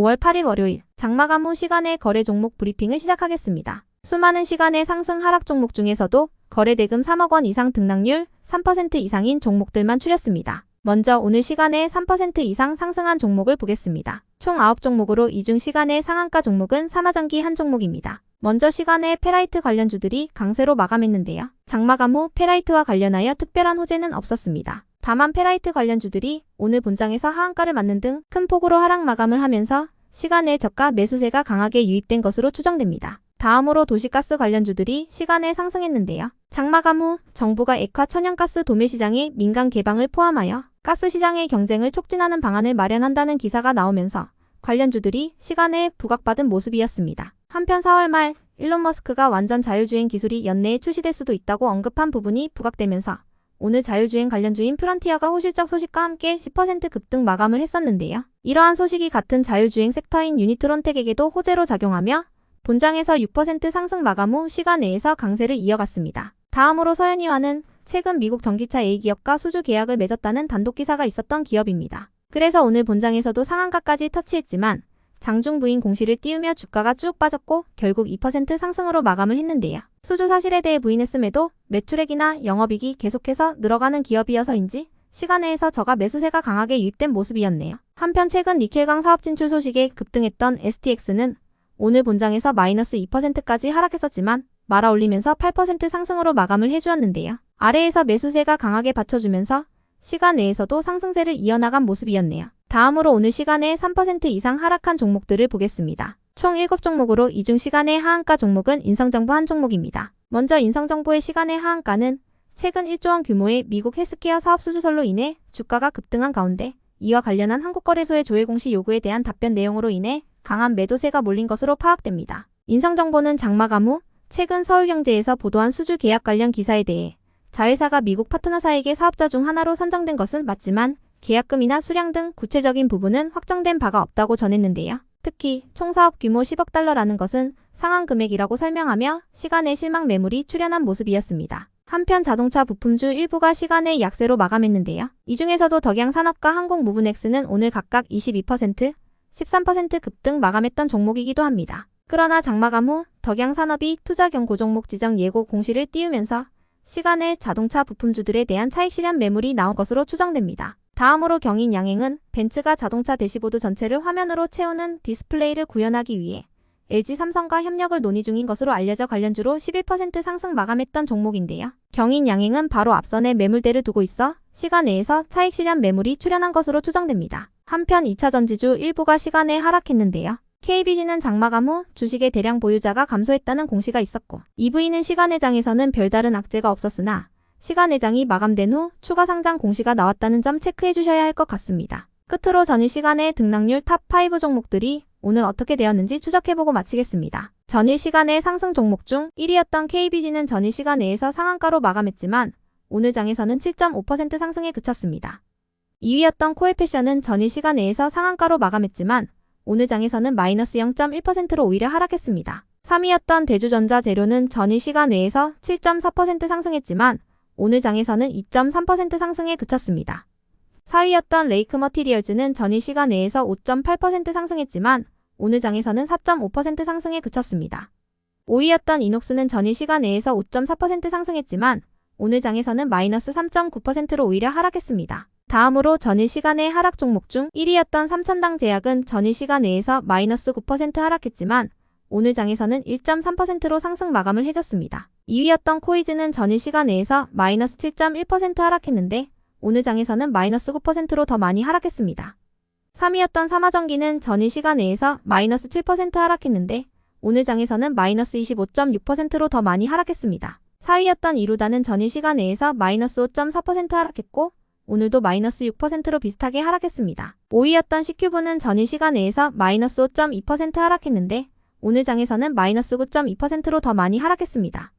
5월 8일 월요일 장마감 후 시간의 거래 종목 브리핑을 시작하겠습니다. 수많은 시간의 상승 하락 종목 중에서도 거래 대금 3억 원 이상 등락률 3% 이상인 종목들만 추렸습니다. 먼저 오늘 시간에 3% 이상 상승한 종목을 보겠습니다. 총 9종목으로 이중 시간의 상한가 종목은 삼화전기 한 종목입니다. 먼저 시간에 페라이트 관련주들이 강세로 마감했는데요. 장마감 후 페라이트와 관련하여 특별한 호재는 없었습니다. 다만 페라이트 관련주들이 오늘 본장에서 하한가를 맞는 등 큰 폭으로 하락 마감을 하면서 시간의 저가 매수세가 강하게 유입된 것으로 추정됩니다. 다음으로 도시가스 관련주들이 시간에 상승했는데요. 장마감 후 정부가 액화 천연가스 도매 시장의 민간 개방을 포함하여 가스 시장의 경쟁을 촉진하는 방안을 마련한다는 기사가 나오면서 관련주들이 시간에 부각받은 모습이었습니다. 한편 4월 말 일론 머스크가 완전 자율주행 기술이 연내에 출시될 수도 있다고 언급한 부분이 부각되면서 오늘 자율주행 관련주인 프런티어가 호실적 소식과 함께 10% 급등 마감을 했었는데요. 이러한 소식이 같은 자율주행 섹터인 유니트론텍에게도 호재로 작용하며 본장에서 6% 상승 마감 후 시간 내에서 강세를 이어갔습니다. 다음으로 서현이와는 최근 미국 전기차 A기업과 수주 계약을 맺었다는 단독 기사가 있었던 기업입니다. 그래서 오늘 본장에서도 상한가까지 터치했지만 장중 부인 공시를 띄우며 주가가 쭉 빠졌고 결국 2% 상승으로 마감을 했는데요. 수주 사실에 대해 부인했음에도 매출액이나 영업이익이 계속해서 늘어가는 기업이어서인지 시간내에서 저가 매수세가 강하게 유입된 모습이었네요. 한편 최근 니켈강 사업 진출 소식에 급등했던 STX는 오늘 본장에서 마이너스 2%까지 하락했었지만 말아 올리면서 8% 상승으로 마감을 해주었는데요. 아래에서 매수세가 강하게 받쳐주면서 시간 내에서도 상승세를 이어나간 모습이었네요. 다음으로 오늘 시간에 3% 이상 하락한 종목들을 보겠습니다. 총 7종목으로 이중 시간의 하한가 종목은 인성정보 한 종목입니다. 먼저 인성정보의 시간의 하한가는 최근 1조 원 규모의 미국 헬스케어 사업 수주설로 인해 주가가 급등한 가운데 이와 관련한 한국거래소의 조회 공시 요구에 대한 답변 내용으로 인해 강한 매도세가 몰린 것으로 파악됩니다. 인성정보는 장마감 후 최근 서울경제에서 보도한 수주 계약 관련 기사에 대해 자회사가 미국 파트너사에게 사업자 중 하나로 선정된 것은 맞지만 계약금이나 수량 등 구체적인 부분은 확정된 바가 없다고 전했는데요. 특히 총 사업 규모 10억 달러라는 것은 상한 금액이라고 설명하며 시간의 실망 매물이 출현한 모습이었습니다. 한편 자동차 부품주 일부가 시간의 약세로 마감했는데요. 이 중에서도 덕양산업과 항공무브넥스는 오늘 각각 22%, 13% 급등 마감했던 종목이기도 합니다. 그러나 장마감 후 덕양산업이 투자 경고 종목 지정 예고 공시를 띄우면서 시간에 자동차 부품주들에 대한 차익 실현 매물이 나온 것으로 추정됩니다. 다음으로 경인 양행은 벤츠가 자동차 대시보드 전체를 화면으로 채우는 디스플레이를 구현하기 위해 LG 삼성과 협력을 논의 중인 것으로 알려져 관련주로 11% 상승 마감했던 종목인데요. 경인 양행은 바로 앞선에 매물대를 두고 있어 시간 내에서 차익 실현 매물이 출현한 것으로 추정됩니다. 한편 2차 전지주 일부가 시간에 하락했는데요. KBG는 장마감 후 주식의 대량 보유자가 감소했다는 공시가 있었고 EV는 시간회장에서는 별다른 악재가 없었으나 시간회장이 마감된 후 추가 상장 공시가 나왔다는 점 체크해 주셔야 할 것 같습니다. 끝으로 전일 시간의 등락률 탑5 종목들이 오늘 어떻게 되었는지 추적해보고 마치겠습니다. 전일 시간의 상승 종목 중 1위였던 KBG는 전일 시간 내에서 상한가로 마감했지만 오늘 장에서는 7.5% 상승에 그쳤습니다. 2위였던 코엘패션은 전일 시간 내에서 상한가로 마감했지만 오늘 장에서는 마이너스 0.1%로 오히려 하락했습니다. 3위였던 대주전자 재료는 전일 시간 외에서 7.4% 상승했지만 오늘 장에서는 2.3% 상승에 그쳤습니다. 4위였던 레이크 머티리얼즈는 전일 시간 내에서 5.8% 상승했지만 오늘 장에서는 4.5% 상승에 그쳤습니다. 5위였던 이녹스는 전일 시간 내에서 5.4% 상승했지만 오늘 장에서는 마이너스 3.9%로 오히려 하락했습니다. 다음으로 전일 시간의 하락 종목 중 1위였던 삼천당 제약은 전일 시간 내에서 마이너스 9% 하락했지만 오늘 장에서는 1.3%로 상승 마감을 해줬습니다. 2위였던 코이즈는 전일 시간 내에서 마이너스 7.1% 하락했는데 오늘 장에서는 마이너스 9%로 더 많이 하락했습니다. 3위였던 삼화전기는 전일 시간 내에서 마이너스 7% 하락했는데 오늘 장에서는 마이너스 25.6%로 더 많이 하락했습니다. 4위였던 이루다는 전일 시간 내에서 마이너스 5.4% 하락했고 오늘도 마이너스 6%로 비슷하게 하락했습니다. 5위였던 CQ브는 전일 시간 내에서 마이너스 5.2% 하락했는데 오늘 장에서는 마이너스 9.2%로 더 많이 하락했습니다.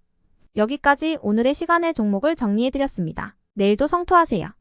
여기까지 오늘의 시간의 종목을 정리해드렸습니다. 내일도 성투하세요.